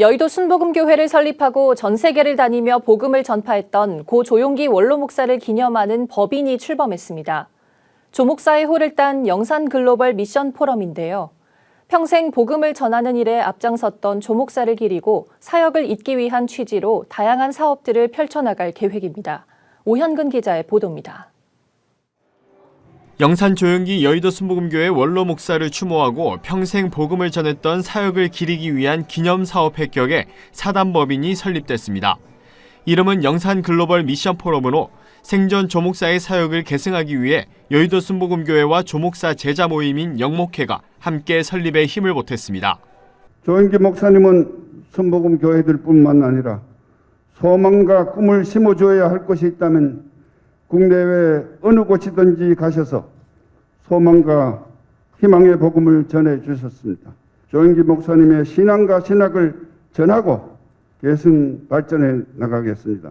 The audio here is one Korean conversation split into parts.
여의도 순복음교회를 설립하고 전 세계를 다니며 복음을 전파했던 고 조용기 원로 목사를 기념하는 법인이 출범했습니다. 조 목사의 호를 딴 영산 글로벌 미션 포럼인데요. 평생 복음을 전하는 일에 앞장섰던 조 목사를 기리고 사역을 잇기 위한 취지로 다양한 사업들을 펼쳐나갈 계획입니다. 오현근 기자의 보도입니다. 영산 조영기 여의도 순복음교회 원로 목사를 추모하고 평생 복음을 전했던 사역을 기리기 위한 기념 사업 획격에 사단법인이 설립됐습니다. 이름은 영산 글로벌 미션 포럼으로 생전 조 목사의 사역을 계승하기 위해 여의도 순복음교회와 조 목사 제자 모임인 영목회가 함께 설립에 힘을 보탰습니다. 조영기 목사님은 선복음 교회들 뿐만 아니라 소망과 꿈을 심어줘야 할 것이 있다면 국내외 어느 곳이든지 가셔서 소망과 희망의 복음을 전해 주셨습니다. 조영기 목사님의 신앙과 신학을 전하고 계승 발전해 나가겠습니다.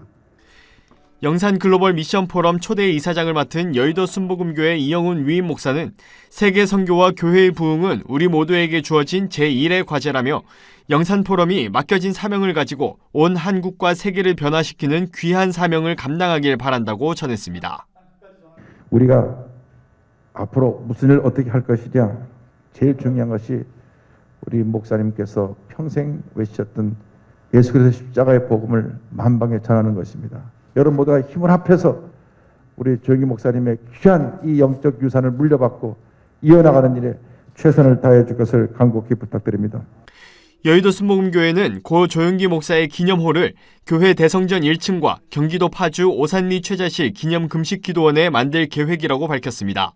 영산 글로벌 미션 포럼 초대 이사장을 맡은 여의도 순복음교회 이영훈 위임 목사는 세계 선교와 교회의 부흥은 우리 모두에게 주어진 제1의 과제라며 영산 포럼이 맡겨진 사명을 가지고 온 한국과 세계를 변화시키는 귀한 사명을 감당하길 바란다고 전했습니다. 우리가 앞으로 무슨 일을 어떻게 할 것이냐 제일 중요한 것이 우리 목사님께서 평생 외치셨던 예수 그리스도 십자가의 복음을 만방에 전하는 것입니다. 여러분 모두가 힘을 합해서 우리 조영기 목사님의 귀한 이 영적 유산을 물려받고 이어나가는 일에 최선을 다해 줄 것을 간곡히 부탁드립니다. 여의도 순복음교회는 고 조영기 목사의 기념홀을 교회 대성전 1층과 경기도 파주 오산리 최자실 기념 금식 기도원에 만들 계획이라고 밝혔습니다.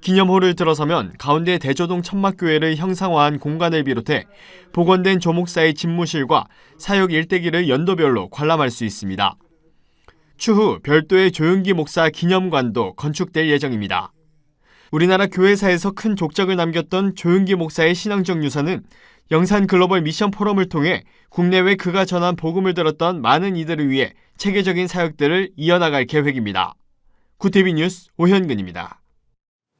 기념홀을 들어서면 가운데 대조동 천막교회를 형상화한 공간을 비롯해 복원된 조 목사의 집무실과 사역 일대기를 연도별로 관람할 수 있습니다. 추후 별도의 조영기 목사 기념관도 건축될 예정입니다. 우리나라 교회사에서 큰 족적을 남겼던 조윤기 목사의 신앙적 유산은 영산 글로벌 미션 포럼을 통해 국내외 그가 전한 복음을 들었던 많은 이들을 위해 체계적인 사역들을 이어나갈 계획입니다. 구티비 뉴스 오현근입니다.